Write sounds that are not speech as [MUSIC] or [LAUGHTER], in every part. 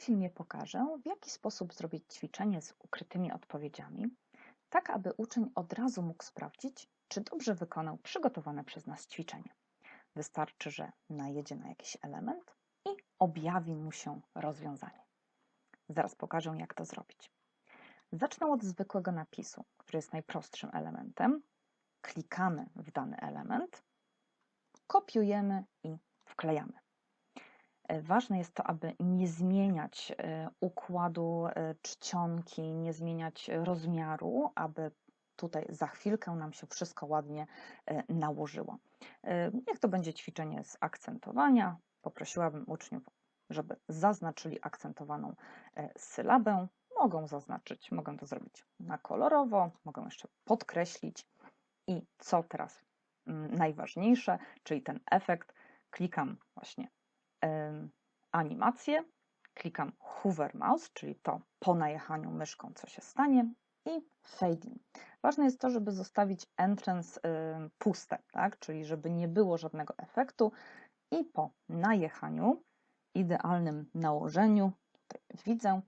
filmie pokażę, w jaki sposób zrobić ćwiczenie z ukrytymi odpowiedziami, tak aby uczeń od razu mógł sprawdzić, czy dobrze wykonał przygotowane przez nas ćwiczenie. Wystarczy, że najedzie na jakiś element i objawi mu się rozwiązanie. Zaraz pokażę, jak to zrobić. Zacznę od zwykłego napisu, który jest najprostszym elementem. Klikamy w dany element, kopiujemy i wklejamy. Ważne jest to, aby nie zmieniać e, układu e, czcionki, nie zmieniać rozmiaru, aby tutaj za chwilkę nam się wszystko ładnie nałożyło. Niech to będzie ćwiczenie z akcentowania. Poprosiłabym uczniów, żeby zaznaczyli akcentowaną sylabę. Mogą zaznaczyć, mogą to zrobić na kolorowo, mogą jeszcze podkreślić. I co teraz mm, najważniejsze, czyli ten efekt, klikam właśnie animację, klikam hover mouse, czyli to po najechaniu myszką, co się stanie i fading. Ważne jest to, żeby zostawić entrance puste, tak? czyli żeby nie było żadnego efektu i po najechaniu, idealnym nałożeniu, tutaj widzę,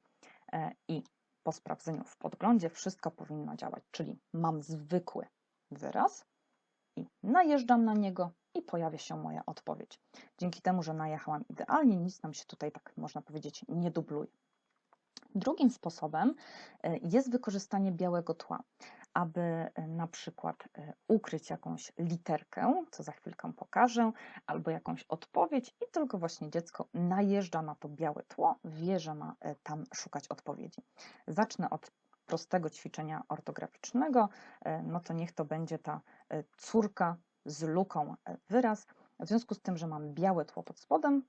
e, i po sprawdzeniu w podglądzie wszystko powinno działać, czyli mam zwykły wyraz i najeżdżam na niego i pojawia się moja odpowiedź. Dzięki temu, że najechałam idealnie, nic nam się tutaj, tak można powiedzieć, nie dubluje. Drugim sposobem e, jest wykorzystanie białego tła, aby e, na przykład e, ukryć jakąś literkę, co za chwilkę pokażę, albo jakąś odpowiedź i tylko właśnie dziecko najeżdża na to białe tło, wie, że ma tam szukać odpowiedzi. Zacznę od prostego ćwiczenia ortograficznego, no to niech to będzie ta córka z luką wyraz. W związku z tym, że mam białe tło pod spodem,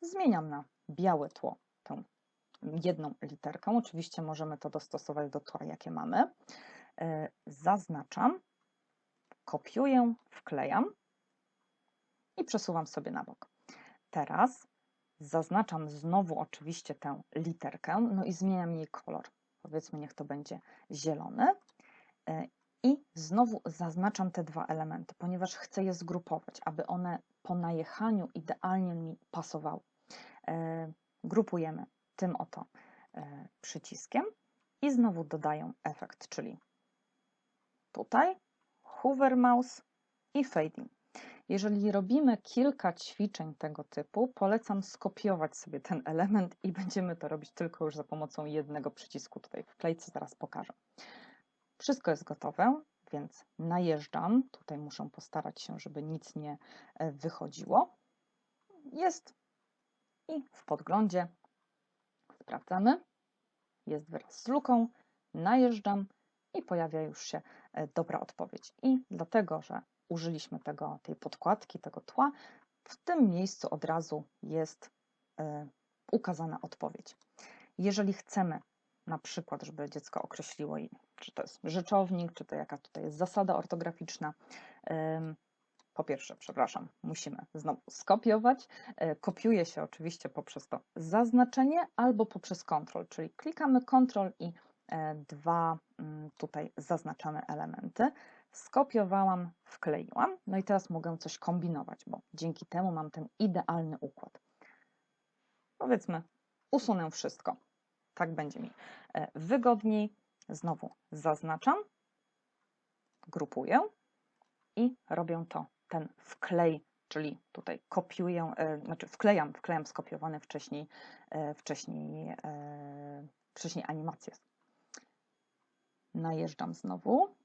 zmieniam na białe tło tę jedną literkę. Oczywiście możemy to dostosować do tła, jakie mamy. E, zaznaczam, kopiuję, wklejam i przesuwam sobie na bok. Teraz zaznaczam znowu oczywiście tę literkę, no i zmieniam jej kolor. Powiedzmy, niech to będzie zielony. E, I znowu zaznaczam te dwa elementy, ponieważ chcę je zgrupować, aby one po najechaniu idealnie mi pasowały. E, grupujemy tym oto e, przyciskiem i znowu dodaję efekt, czyli tutaj hover mouse i fading. Jeżeli robimy kilka ćwiczeń tego typu, polecam skopiować sobie ten [LAUGHS] element i będziemy to robić tylko już za pomocą jednego przycisku tutaj w klejce, zaraz pokażę. Wszystko jest gotowe, więc najeżdżam. Tutaj muszę postarać się, żeby nic nie e, wychodziło. Jest i w podglądzie sprawdzamy. Jest wyraz z luką, najeżdżam i pojawia już się e, dobra odpowiedź. I dlatego, że użyliśmy tego, tej podkładki, tego tła, w tym miejscu od razu jest e, ukazana odpowiedź. Jeżeli chcemy na przykład, żeby dziecko określiło, czy to jest rzeczownik, czy to jaka tutaj jest zasada ortograficzna, po pierwsze, przepraszam, musimy znowu skopiować. E, kopiuje się oczywiście poprzez to zaznaczenie albo poprzez Ctrl, czyli klikamy Ctrl i e, dwa mm, tutaj zaznaczane elementy. Skopiowałam, wkleiłam, no i teraz mogę coś kombinować, bo dzięki temu mam ten idealny układ. Powiedzmy, usunę wszystko. Tak będzie mi e, wygodniej. Znowu zaznaczam, grupuję i robię to ten wklej, czyli tutaj kopiuję, e, znaczy wklejam, wklejam skopiowany wcześniej, e, wcześniej, wcześniej animację. Najeżdżam znowu.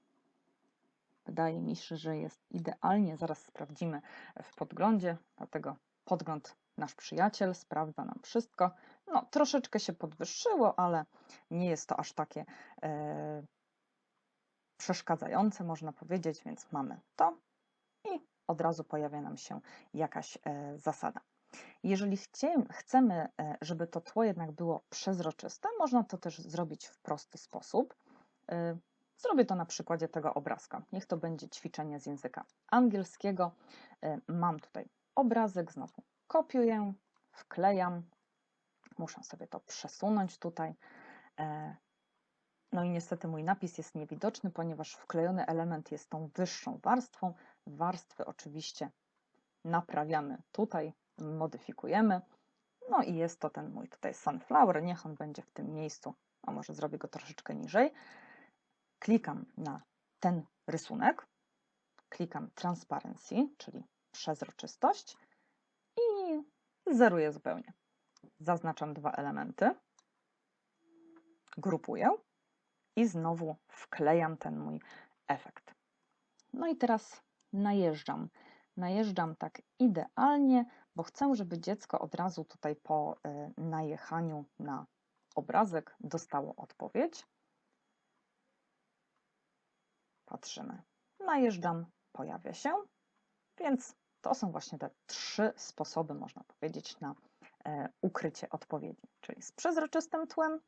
Wydaje mi się, że jest idealnie. Zaraz sprawdzimy w podglądzie, dlatego podgląd nasz przyjaciel sprawdza nam wszystko. No, troszeczkę się podwyższyło, ale nie jest to aż takie e, przeszkadzające, można powiedzieć, więc mamy to od razu pojawia nam się jakaś e, zasada. Jeżeli chcemy, e, żeby to tło jednak było przezroczyste, można to też zrobić w prosty sposób. E, zrobię to na przykładzie tego obrazka. Niech to będzie ćwiczenie z języka angielskiego. Mam tutaj obrazek, znowu kopiuję, wklejam. Muszę sobie to przesunąć tutaj. No i niestety mój napis jest niewidoczny, ponieważ wklejony element jest tą wyższą warstwą, warstwy oczywiście naprawiamy tutaj, modyfikujemy. No i jest to ten mój tutaj sunflower, niech on będzie w tym miejscu, a może zrobię go troszeczkę niżej. Klikam na ten rysunek, klikam transparency, czyli przezroczystość i zeruję zupełnie. Zaznaczam dwa elementy, grupuję i znowu wklejam ten mój efekt. No i teraz najeżdżam. Najeżdżam tak idealnie, bo chcę, żeby dziecko od razu tutaj po y, najechaniu na obrazek dostało odpowiedź. Patrzymy. Najeżdżam, pojawia się, więc to są właśnie te trzy sposoby, można powiedzieć, na e, ukrycie odpowiedzi, czyli z przezroczystym tłem,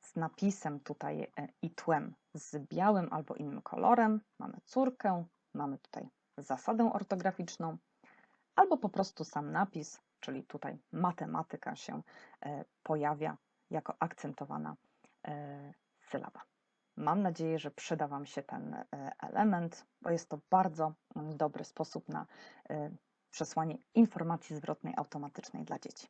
z napisem tutaj e, i tłem z białym albo innym kolorem, mamy córkę, mamy tutaj zasadę ortograficzną, albo po prostu sam napis, czyli tutaj matematyka się e, pojawia jako akcentowana sylaba. Mam nadzieję, że przyda Wam się ten e, element, bo jest to bardzo mm, dobry sposób na e, przesłanie informacji zwrotnej automatycznej dla dzieci.